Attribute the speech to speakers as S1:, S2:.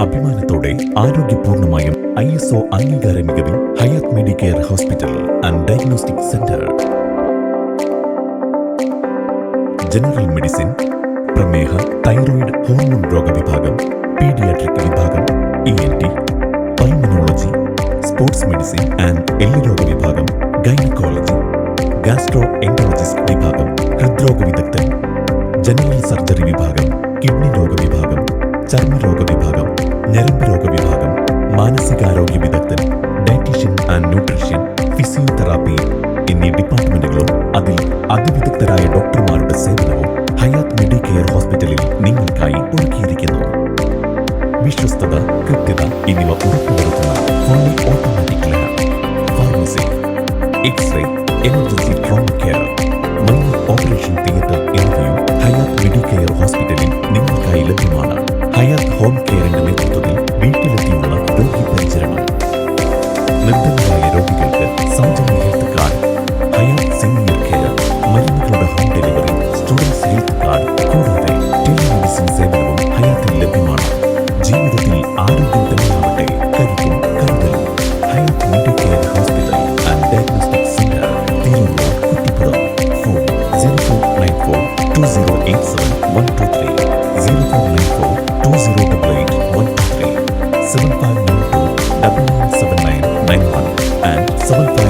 S1: അഭിമാനത്തോടെ ആരോഗ്യപൂർണമായും I S O അംഗീകാര മികവിൽ Hayat Medicare hospital and diagnostic centre. General medicine പ്രമേഹ തൈറോയിഡ് ഹോർമോൺ രോഗവിഭാഗം പീഡിയാട്രിക് വിഭാഗം E N T pulmonology sports medicine and എല്ലുരോഗ വിഭാഗം ഗൈനക്കോളജി ഗാസ്ട്രോ എൻഡോളജിസ്റ്റ് വിഭാഗം ഹൃദ്രോഗ വിദഗ്ധൻ ജനറൽ സർജറി വിഭാഗം കിഡ്നി രോഗ വിഭാഗം ചർമ്മരോഗ വിഭാഗം ഞരമ്പ് രോഗ വിഭാഗം മാനസികാരോഗ്യ വിദഗ്ധൻ ഡയറ്റീഷ്യൻ ആൻഡ് ന്യൂട്രീഷ്യൻ ഫിസിയോതെറാപ്പി എന്നീ ഡിപ്പാർട്ട്മെന്റുകളും അതിൽ അതിവിദഗ്ധരായ ഡോക്ടർമാരുടെ സേവനവും ഹയാത്ത് മെഡിക്കെയർ ഹോസ്പിറ്റലിൽ നിങ്ങൾക്കായി ഒരുക്കിയിരിക്കുന്നു. വിശ്വസ്തത കൃത്യത എന്നിവ ഉറപ്പുവരുത്തുന്ന fully automatic lab pharmacy x ray emergency trauma care minor operation theatre എന്നിവയും ഹയാത്ത് മെഡിക്കെയർ ഹോസ്പിറ്റലിൽ നിങ്ങൾക്കായി ലഭ്യമാണ്. Hayat home കെയറിന്റെ 7594 and 7594